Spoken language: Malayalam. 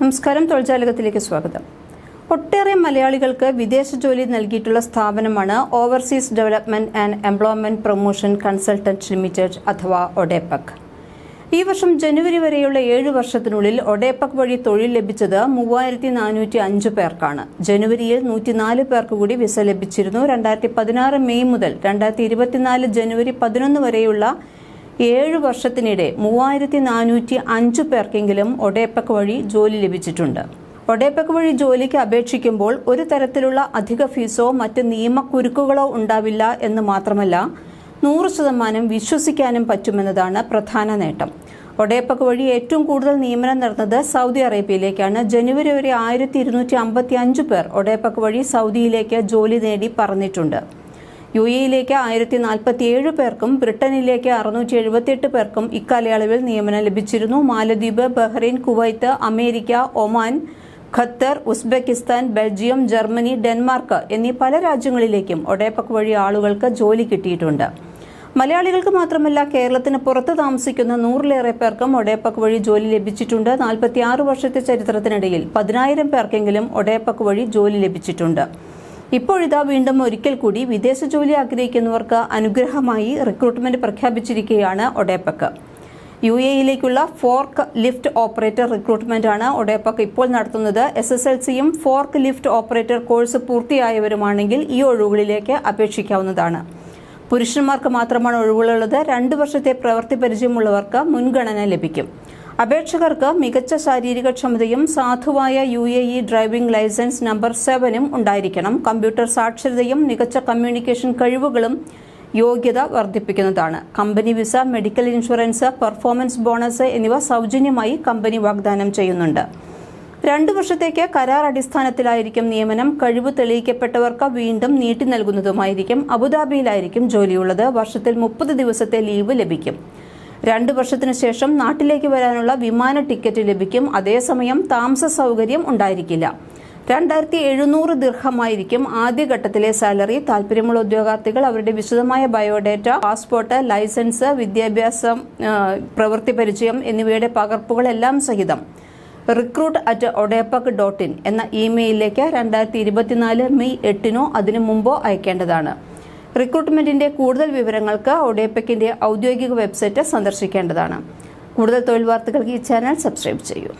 നമസ്കാരം തൊഴിൽജാലകത്തിലേക്ക് സ്വാഗതം. ഒട്ടേറെ മലയാളികൾക്ക് വിദേശ ജോലി നൽകിയിട്ടുള്ള സ്ഥാപനമാണ് overseas development and employment promotion consultant limited അഥവാ ഒഡേപക്. ഈ വർഷം ജനുവരി വരെയുള്ള ഏഴ് വർഷത്തിനുള്ളിൽ ഒഡേപക് വഴി തൊഴിൽ ലഭിച്ചത് മൂവായിരത്തി നാനൂറ്റി അഞ്ച് പേർക്കാണ്. ജനുവരിയിൽ നൂറ്റിനാല് പേർക്ക് കൂടി വിസ ലഭിച്ചിരുന്നു. രണ്ടായിരത്തി പതിനാറ് മെയ് മുതൽ രണ്ടായിരത്തി ഇരുപത്തിനാല് ജനുവരി പതിനൊന്ന് വരെയുള്ള ഏഴ് വർഷത്തിനിടെ മൂവായിരത്തി നാനൂറ്റി അഞ്ച് പേർക്കെങ്കിലും ഒഡേപ്പക് വഴി ജോലി ലഭിച്ചിട്ടുണ്ട്. ഒഡേപ്പക് വഴി ജോലിക്ക് അപേക്ഷിക്കുമ്പോൾ ഒരു തരത്തിലുള്ള അധിക ഫീസോ മറ്റ് നിയമക്കുരുക്കുകളോ ഉണ്ടാവില്ല എന്ന് മാത്രമല്ല നൂറ് ശതമാനം വിശ്വസിക്കാനും പറ്റുമെന്നതാണ് പ്രധാന നേട്ടം. ഒഡേപ്പക് വഴി ഏറ്റവും കൂടുതൽ നിയമനം നടന്നത് സൗദി അറേബ്യയിലേക്കാണ്. ജനുവരി വരെ ആയിരത്തി ഇരുന്നൂറ്റി അമ്പത്തി അഞ്ച് പേർ ഒഡേപ്പക് വഴി സൗദിയിലേക്ക് ജോലി നേടി പറഞ്ഞിട്ടുണ്ട്. യു എയിലേക്ക് ആയിരത്തി നാൽപ്പത്തിയേഴ് പേർക്കും ബ്രിട്ടനിലേക്ക് അറുന്നൂറ്റി എഴുപത്തിയെട്ട് പേർക്കും ഇക്കാലയളവിൽ നിയമനം ലഭിച്ചിരുന്നു. മാലദ്വീപ് Bahrain Kuwait America Oman Qatar Uzbekistan Belgium Germany Denmark എന്നീ പല രാജ്യങ്ങളിലേക്കും ഒഡേപക് വഴി ആളുകൾക്ക് ജോലി കിട്ടിയിട്ടുണ്ട്. മലയാളികൾക്ക് മാത്രമല്ല കേരളത്തിന് പുറത്ത് താമസിക്കുന്ന നൂറിലേറെ പേർക്കും ഒഡേപക് വഴി ജോലി ലഭിച്ചിട്ടുണ്ട്. നാൽപ്പത്തിയാറ് വർഷത്തെ ചരിത്രത്തിനിടയിൽ പതിനായിരം പേർക്കെങ്കിലും ഒഡേപക് വഴി ജോലി ലഭിച്ചിട്ടുണ്ട്. ഇപ്പോഴിതാ വീണ്ടും ഒരിക്കൽ കൂടി വിദേശ ജോലി ആഗ്രഹിക്കുന്നവർക്ക് അനുഗ്രഹമായി റിക്രൂട്ട്മെന്റ് പ്രഖ്യാപിച്ചിരിക്കുകയാണ് ഒഡേപക് യു എയിലേക്കുള്ള ഫോർക്ക് ലിഫ്റ്റ് ഓപ്പറേറ്റർ റിക്രൂട്ട്മെന്റ് ആണ് ഒഡേപക് ഇപ്പോൾ നടത്തുന്നത്. എസ് എസ് എൽ സിയും ഫോർക്ക് ലിഫ്റ്റ് ഓപ്പറേറ്റർ കോഴ്സ് പൂർത്തിയായവരുമാണെങ്കിൽ ഈ ഒഴിവുകളിലേക്ക് അപേക്ഷിക്കാവുന്നതാണ്. പുരുഷന്മാർക്ക് മാത്രമാണ് ഒഴിവുകളുള്ളത്. രണ്ട് വർഷത്തെ പ്രവൃത്തി പരിചയമുള്ളവർക്ക് മുൻഗണന ലഭിക്കും. അപേക്ഷകർക്ക് മികച്ച ശാരീരിക ക്ഷമതയും സാധുവായ U A E driving licence number സെവനും ഉണ്ടായിരിക്കണം. കമ്പ്യൂട്ടർ സാക്ഷരതയും മികച്ച കമ്മ്യൂണിക്കേഷൻ കഴിവുകളും യോഗ്യത വർദ്ധിപ്പിക്കുന്നതാണ്. Company visa medical insurance performance bonus എന്നിവ സൗജന്യമായി കമ്പനി വാഗ്ദാനം ചെയ്യുന്നുണ്ട്. രണ്ടു വർഷത്തേക്ക് കരാർ അടിസ്ഥാനത്തിലായിരിക്കും നിയമനം. കഴിവ് തെളിയിക്കപ്പെട്ടവർക്ക് വീണ്ടും നീട്ടി നൽകുന്നതുമായിരിക്കും. അബുദാബിയിലായിരിക്കും ജോലിയുള്ളത്. വർഷത്തിൽ മുപ്പത് ദിവസത്തെ ലീവ് ലഭിക്കും. രണ്ടു വർഷത്തിനു ശേഷം നാട്ടിലേക്ക് വരാനുള്ള വിമാന ടിക്കറ്റ് ലഭിക്കും. അതേസമയം താമസ സൗകര്യം ഉണ്ടായിരിക്കില്ല. രണ്ടായിരത്തി എഴുന്നൂറ് ദീർഘമായിരിക്കും ആദ്യഘട്ടത്തിലെ സാലറി. താല്പര്യമുള്ള ഉദ്യോഗാർത്ഥികൾ അവരുടെ വിശദമായ ബയോഡേറ്റ പാസ്പോർട്ട് ലൈസൻസ് വിദ്യാഭ്യാസം പ്രവൃത്തി പരിചയം എന്നിവയുടെ പകർപ്പുകളെല്ലാം സഹിതം. Recruit at ODEPC dot in എന്ന ഇമെയിലിലേക്ക് രണ്ടായിരത്തി ഇരുപത്തിനാല് മെയ് എട്ടിനോ അതിനു മുമ്പോ അയക്കേണ്ടതാണ്. റിക്രൂട്ട്മെന്റിന്റെ കൂടുതൽ വിവരങ്ങൾക്ക് ഒഡേപെക്കിന്റെ ഔദ്യോഗിക വെബ്സൈറ്റ് സന്ദർശിക്കേണ്ടതാണ്. കൂടുതൽ തൊഴിൽ വാർത്തകൾക്ക് ഈ ചാനൽ സബ്സ്ക്രൈബ് ചെയ്യൂ.